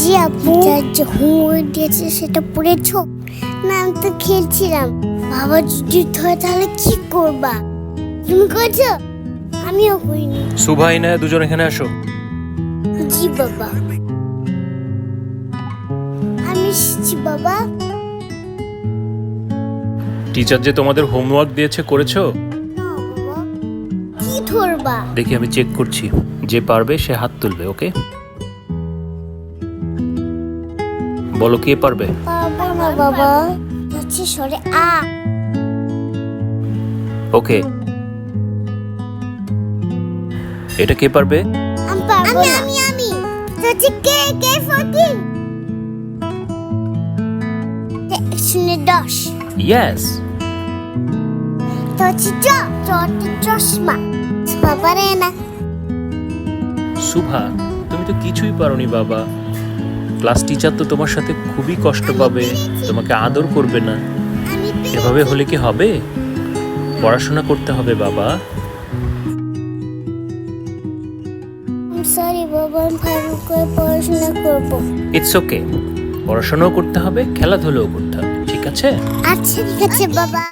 জি আপু। যার যে হোমওয়ার্ক দিয়েছে সেটা পড়েছো? না আমি তো খেলছিলাম। বাবা যদি হয় তাহলে কি করবা? তুমি করছ? আমিও করিনি। ইনায়া দুজন এখানে আসো। জি বাবা। আমি এসেছি বাবা। টিচার যে তোমাদের হোমওয়ার্ক দিয়েছে করেছ? না কি ধরবা? দেখি আমি চেক করছি। যে পারবে সে হাত তুলবে ওকে? বলো কে পারবে? পারব না বাবা। হচ্ছে সরে আ। ওকে। এটা কে পারবে? আমি পারব আমি আমি আমি। হচ্ছে কে কে ফোরটিন শুনে দশ। ইয়েস তো হচ্ছে চ চটে চশমা। বাবা না। সুভা তুমি তো কিছুই পারোনি বাবা। ক্লাস টিচার তো তোমার সাথে খুবই কষ্ট পাবে তোমাকে আদর করবে না। এভাবে হলে কি হবে? পড়াশোনা করতে হবে বাবা। ইটস ওকে পড়াশোনাও করতে হবে খেলাধুলোও করতে হবে ঠিক আছে? আচ্ছা ঠিক আছে বাবা।